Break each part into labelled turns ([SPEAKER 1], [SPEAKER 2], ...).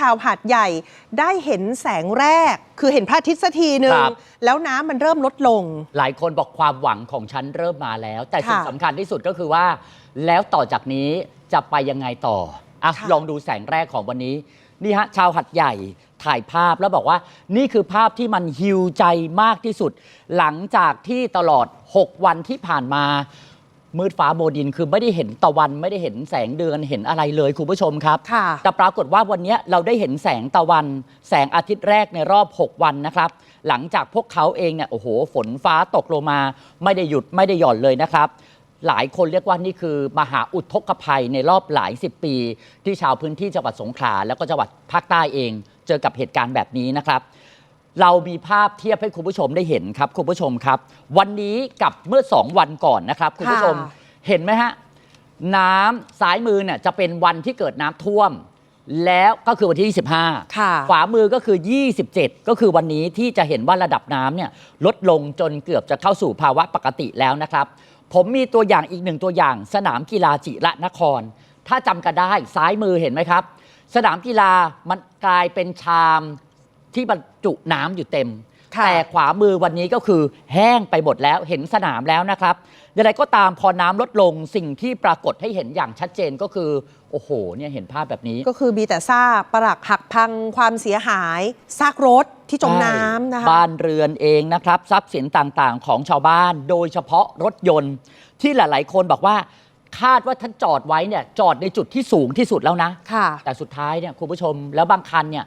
[SPEAKER 1] ชาวหาดใหญ่ได้เห็นแสงแรก คือเห็นพระอาทิตย์สักทีหนึ่ง
[SPEAKER 2] ครับ
[SPEAKER 1] แล้วน้ำมันเริ่มลดลง
[SPEAKER 2] หลายคนบอกความหวังของฉันเริ่มมาแล้ว แต่สิ่ง
[SPEAKER 1] ค่ะ
[SPEAKER 2] สำคัญที่สุดก็คือว่า แล้วต่อจากนี้จะไปยังไงต่ออะ
[SPEAKER 1] ค่ะ
[SPEAKER 2] ลองดูแสงแรกของวันนี้ นี่ฮะ ชาวหัดใหญ่ถ่ายภาพแล้วบอกว่า นี่คือภาพที่มันฮิวใจมากที่สุด หลังจากที่ตลอด 6 วันที่ผ่านมา มืดฟ้าโมดินคือไม่ได้เห็นตะวันไม่ได้เห็นแสงเดือนเห็นอะไรเลยคุณผู้ชมครับ
[SPEAKER 1] ค่ะ
[SPEAKER 2] แต่ปรากฏว่าวันนี้เราได้เห็นแสงตะวัน แสงอาทิตย์แรกในรอบ 6 วันนะครับ หลังจากพวกเขาเองเนี่ยโอ้โห ฝนฟ้าตกลงมา ไม่ได้หยุดไม่ได้หย่อนเลยนะครับ หลายคนเรียกว่านี่คือมหาอุทกภัยในรอบหลายสิบปี ที่ชาวพื้นที่จังหวัดสงขลาแล้วก็จังหวัดภาคใต้เอง เจอกับเหตุการณ์แบบนี้นะครับ เรามีภาพเทียบให้คุณผู้ชมได้เห็นครับคุณผู้ชมครับ วันนี้กับเมื่อ 2 วันก่อนนะครับคุณผู้ชม
[SPEAKER 1] ค่ะ
[SPEAKER 2] เห็นไหมฮะน้ำซ้ายมือเนี่ยจะเป็นวันที่เกิดน้ำท่วม แล้วก็คือวันที่ 25
[SPEAKER 1] ค่ะ
[SPEAKER 2] ขวามือก็คือ 27 ก็คือวันนี้ที่จะเห็นว่าระดับน้ำเนี่ยลดลงจนเกือบจะเข้าสู่ภาวะปกติแล้วนะครับ ผมมีตัวอย่างอีกหนึ่งตัวอย่าง สนามกีฬาจิระนคร ถ้าจำกันได้ซ้ายมือเห็นไหมครับ สนามกีฬามันกลายเป็นชาม ที่บรรจุน้ำอยู่เต็ม
[SPEAKER 1] ค่ะ
[SPEAKER 2] แต่ขวามือวันนี้ก็คือแห้งไปหมดแล้วเห็นสนามแล้วนะครับอย่างไรก็ตามพอน้ำลดลงสิ่งที่ปรากฏให้เห็นอย่างชัดเจนก็คือ โอ้โหเนี่ยเห็นภาพแบบนี้
[SPEAKER 1] ก็คือมีแต่ซากปรักหักพังความเสียหายซากรถที่จมน้ำนะคะ
[SPEAKER 2] บ้านเรือนเองนะครับ ทรัพย์สินต่างๆ ของชาวบ้าน โดยเฉพาะรถยนต์ ที่หลายๆ คนบอกว่า คาดว่าท่านจอดไว้เนี่ยจอดในจุดที่สูงที่สุดแล้วนะ
[SPEAKER 1] ค่ะ
[SPEAKER 2] แต่สุดท้ายเนี่ยคุณผู้ชมแล้วบางคันเนี่ย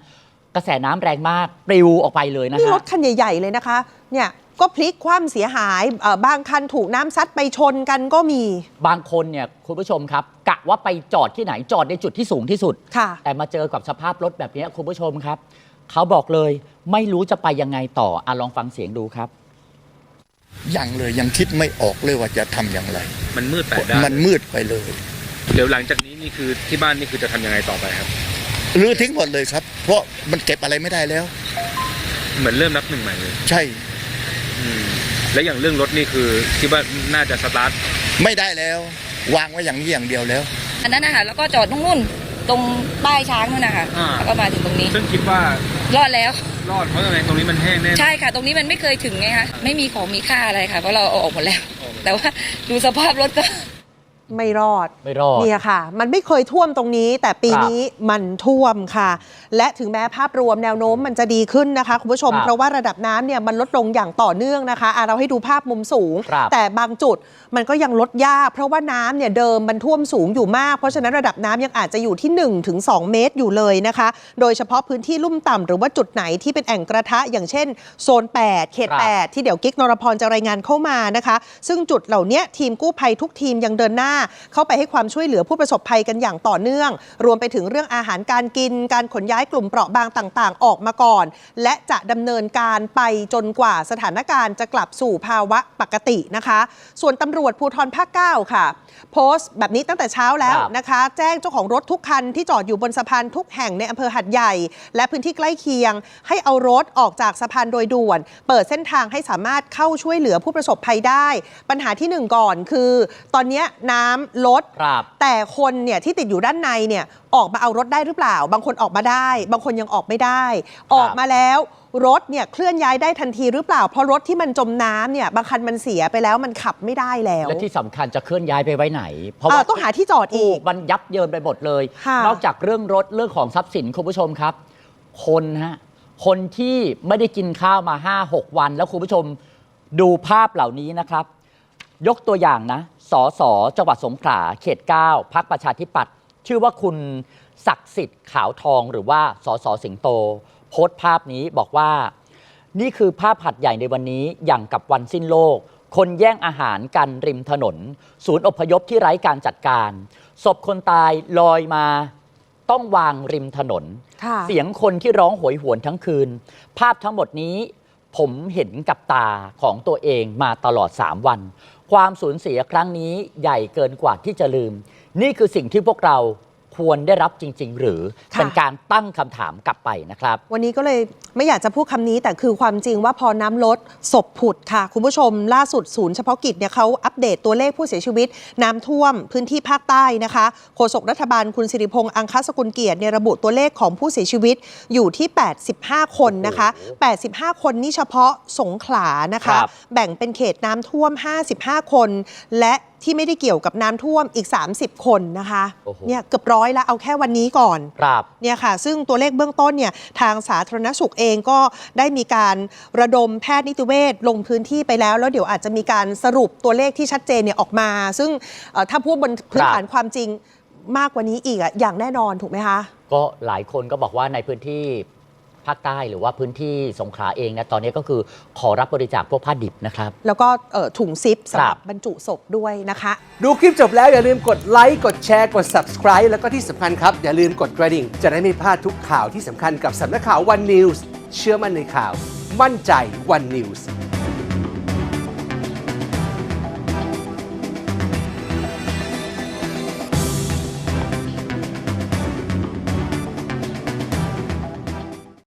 [SPEAKER 2] กระแสน้ำแรงมากปลิวออกไปเลยนะ
[SPEAKER 1] นี่ร
[SPEAKER 2] ฮะ
[SPEAKER 1] ถคันใหญ่ ๆ เลยนะคะ เนี่ยก็พลิกคว่ำเสียหายเอ่อบางคันถูกน้ำซัดไปชนกันก็มี
[SPEAKER 2] บางคนเนี่ยคุณผู้ชมครับกะว่าไปจอดที่ไหนจอดในจุดที่สูงที่สุด
[SPEAKER 1] ค่ะ
[SPEAKER 2] แต่มาเจอกับสภาพรถแบบนี้คุณผู้ชมครับ เขาบอกเลยไม่รู้จะไปยังไงต่ออะลองฟังเสียงดูครับ
[SPEAKER 3] ยังเลยยังคิดไม่ออกเลยว่าจะทำอย่างไร
[SPEAKER 4] มันมืดแปดด้าน
[SPEAKER 3] มันมืดไปเลย
[SPEAKER 4] เดี๋ยวหลังจากนี้นี่คือที่บ้านนี่คือจะทำยังไงต่อไปครับ
[SPEAKER 3] รื้อทิ้งหมดเลยครับ เพราะมันเก็บอะไรไม่ได้แล้ว
[SPEAKER 4] เหมือนเริ่มนับหนึ่งใหม่เลย
[SPEAKER 3] ใช่
[SPEAKER 4] อืมและอย่างเรื่องรถนี่คือคิดว่าน่าจะสตาร์ท
[SPEAKER 3] ไม่ได้แล้ว วางไว้อย่างนี้อย่างเดียวแล้ว
[SPEAKER 5] อันนั้นนะคะแล้วก็จอดตรงนู่นตรงป้ายช้างนู่นนะคะ
[SPEAKER 4] อ่า
[SPEAKER 5] แล้วก็มาถึงตรงนี้
[SPEAKER 4] ซึ่งคิดว่าร
[SPEAKER 5] อดแล้ว
[SPEAKER 4] รอดเพราะอะไรตรงนี้มันแห้งแน่
[SPEAKER 5] ใช่ค่ะ ตรงนี้มันไม่เคยถึงไงคะไม่มีของมีค่าอะไรค่ะเพราะเราเอาออกหมดแล้ว แต่ว่าดูสภาพรถก็
[SPEAKER 1] ไม่รอด
[SPEAKER 2] ไม่รอด
[SPEAKER 1] เนี่ยค่ะ มันไม่เคยท่วมตรงนี้ แต่ปี
[SPEAKER 2] ครับ
[SPEAKER 1] นี้มันท่วมค่ะ และถึงแม้ภาพรวมแนวโน้มมันจะดีขึ้นนะคะคุณผู้ชม
[SPEAKER 2] ครับ
[SPEAKER 1] เพราะว่าระดับน้ำเนี่ยมันลดลงอย่างต่อเนื่องนะคะอะเราให้ดูภาพมุมสูง
[SPEAKER 2] ครับ
[SPEAKER 1] แต่บางจุดมันก็ยังลดยาก เพราะว่าน้ำเนี่ยเดิมมันท่วมสูงอยู่มาก เพราะฉะนั้นระดับน้ำยังอาจจะอยู่ที่1ถึง2เมตรอยู่เลยนะคะ โดยเฉพาะพื้นที่ลุ่มต่ำหรือว่าจุดไหนที่เป็นแอ่งกระทะ อย่างเช่นโซน 8 เขต
[SPEAKER 2] ครับ
[SPEAKER 1] 8ที่เดี๋ยวกิ๊กนรพรจะรายงานเข้ามานะคะ ซึ่งจุดเหล่านี้ทีมกู้ภัยทุกทีมยังเดินหน้าเข้าไปให้ความช่วยเหลือผู้ประสบภัยกันอย่างต่อเนื่อง รวมไปถึงเรื่องอาหารการกิน การขนย้ายกลุ่มเปราะบางต่างๆ ออกมาก่อน และจะดำเนินการไปจนกว่าสถานการณ์จะกลับสู่ภาวะปกตินะคะ ส่วนตำรวจภูธรภาค 9 ค่ะ โพสต์แบบนี้ตั้งแต่เช้าแล้ว
[SPEAKER 2] ครับ
[SPEAKER 1] นะคะ แจ้งเจ้าของรถทุกคันที่จอดอยู่บนสะพานทุกแห่งในอำเภอหัดใหญ่ และพื้นที่ใกล้เคียง ให้เอารถออกจากสะพานโดยด่วน เปิดเส้นทางให้สามารถเข้าช่วยเหลือผู้ประสบภัยได้ ปัญหาที่หนึ่งก่อนคือ ตอนเนี้ยน้ำลด
[SPEAKER 2] ครับ
[SPEAKER 1] แต่คนเนี่ยที่ติดอยู่ด้านในเนี่ย ออกมาเอารถได้หรือเปล่า บางคนออกมาได้ บางคนยังออกไม่ได้ ออกมาแล้วรถเนี่ยเคลื่อนย้ายได้ทันทีหรือเปล่า เพราะรถที่มันจมน้ำเนี่ยบางคันมันเสียไปแล้วมันขับไม่ได้แล้ว
[SPEAKER 2] และที่สำคัญจะเคลื่อนย้ายไปไว้ไหน เพราะ
[SPEAKER 1] อ่า
[SPEAKER 2] ว่า
[SPEAKER 1] ต้องหาที่จอดอีก
[SPEAKER 2] มันยับเยินไปหมดเลย
[SPEAKER 1] ค่ะ
[SPEAKER 2] นอกจากเรื่องรถเรื่องของทรัพย์สินคุณผู้ชมครับ คนฮะคนที่ไม่ได้กินข้าวมา 5-6 วัน แล้วคุณผู้ชมดูภาพเหล่านี้นะครับ ยกตัวอย่างนะ สส จังหวัดสงขลา เขต 9 พักประชาธิปัตย์ ชื่อว่าคุณศักดิ์สิทธิ์ขาวทองหรือว่าสสสิงโต โพสต์ภาพนี้บอกว่า นี่คือภาพหัดใหญ่ในวันนี้อย่างกับวันสิ้นโลก คนแย่งอาหารกันริมถนน ศูนย์อพยพที่ไร้การจัดการ ศพคนตายลอยมาต้องวางริมถนน
[SPEAKER 1] ค่ะ
[SPEAKER 2] เสียงคนที่ร้องโหยหวนทั้งคืน ภาพทั้งหมดนี้ผมเห็นกับตาของตัวเองมาตลอด 3 วัน ความสูญเสียครั้งนี้ใหญ่เกินกว่าที่จะลืม นี่คือสิ่งที่พวกเรา ควรได้รับจริง ๆ หรือ
[SPEAKER 1] ค่ะ
[SPEAKER 2] เป็นการตั้งคำถามกลับไปนะครับ
[SPEAKER 1] วันนี้ก็เลยไม่อยากจะพูดคำนี้แต่คือความจริงว่าพอน้ำลดศพผุดค่ะ คุณผู้ชมล่าสุดศูนย์เฉพาะกิจเนี่ยเขาอัปเดตตัวเลขผู้เสียชีวิต น้ำท่วมพื้นที่ภาคใต้นะคะโฆษกรัฐบาลคุณสิริพงษ์อังคสกุลเกียรติเนี่ยระบุตัวเลขของผู้เสียชีวิตอยู่ที่ 85 คนนะคะ 85 คนนี่เฉพาะสงขลานะคะ
[SPEAKER 2] ครับ
[SPEAKER 1] แบ่งเป็นเขตน้ำท่วม 55 คน และ ที่ไม่ได้เกี่ยวกับน้ำท่วมอีก 30 คนนะคะ
[SPEAKER 2] โอ้โห
[SPEAKER 1] เนี่ยเกือบร้อยแล้วเอาแค่วันนี้ก่อน
[SPEAKER 2] ครับ
[SPEAKER 1] เนี่ยค่ะ ซึ่งตัวเลขเบื้องต้นเนี่ยทางสาธารณสุขเองก็ได้มีการระดมแพทย์นิติเวชลงพื้นที่ไปแล้ว แล้วเดี๋ยวอาจจะมีการสรุปตัวเลขที่ชัดเจนเนี่ยออกมา ซึ่งเอ่อถ้าพูดบนพื้นฐานความจริงมากกว่านี้อีกอะอย่างแน่นอนถูกไหมคะ
[SPEAKER 2] ก็หลายคนก็บอกว่าในพื้นที่ ภาคใต้หรือว่าพื้นที่สงขลาเองนะตอนนี้ก็คือขอรับบริจาคพวกผ้าดิบนะครับ
[SPEAKER 1] แล้วก็เอ่อถุงซิปสำหรั
[SPEAKER 2] ครับบ
[SPEAKER 1] บรรจุศพด้วยนะคะ
[SPEAKER 6] ดูคลิปจบแล้วอย่าลืมกดไลค์กดแชร์กด subscribe แล้วก็ที่สำคัญครับ อย่าลืมกดกระดิ่ง จะได้ไม่พลาดทุกข่าวที่สำคัญกับสำนักข่าว One News เชื่อมั่นในข่าว มั่นใจ One News